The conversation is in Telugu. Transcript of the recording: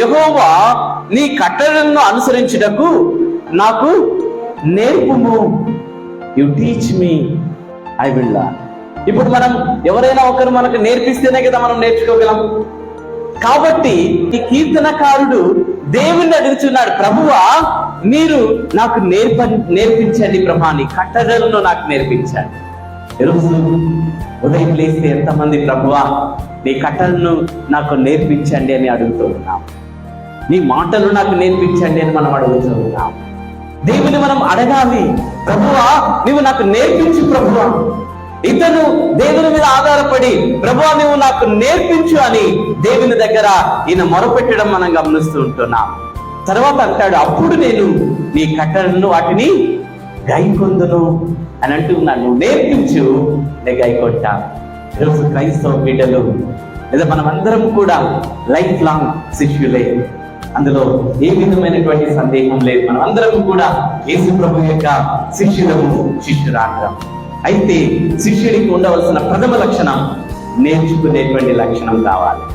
యహోవా నీ కట్టడలను అనుసరించుటకు నాకు నేర్పుము. You teach me I will ఇప్పుడు మనం ఎవరైనా ఒకరు మనకు నేర్పిస్తేనే కదా మనం నేర్చుకోగలం కాబట్టి ఈ కీర్తనకారుడు దేవుణ్ణి అడుగుతున్నాడు ప్రభువా మీరు నాకు నేర్ప నేర్పించండి ప్రభాని కట్టడలను నాకు నేర్పించండి. ఈరోజు ఉదయం లేస్తే ఎంతమంది ప్రభువా నీ కట్టలను నాకు నేర్పించండి అని అడుగుతూ ఉన్నాం. నీ మాటలు నాకు నేర్పించండి అని మనం అడుగుతున్నాం దేవుని మనం అడగాలి. ప్రభువా నువ్వు నాకు నేర్పించు ప్రభువా. ఇతను దేవుని మీద ఆధారపడి ప్రభువా నువ్వు నాకు నేర్పించు అని దేవుని దగ్గర ఈయన మొరపెట్టడం మనం గమనిస్తూ ఉంటున్నాం. తర్వాత అంటాడు అప్పుడు నేను నీ కట్టడలను వాటిని గైకొందును అని అంటూ నన్ను నేర్పించు నేను గైకొట్టా ఈరోజు క్రైస్తవ బిడ్డలు లేదా మనమందరం కూడా లైఫ్ లాంగ్ శిష్యులే. అందులో ఏ విధమైనటువంటి సందేహం లేదు. మనం అందరం కూడా యేసు ప్రభు యొక్క శిష్యులము శిష్యురాంగం అయితే శిష్యుడికి ఉండవలసిన ప్రథమ లక్షణం నేర్చుకునేటువంటి లక్షణం కావాలి.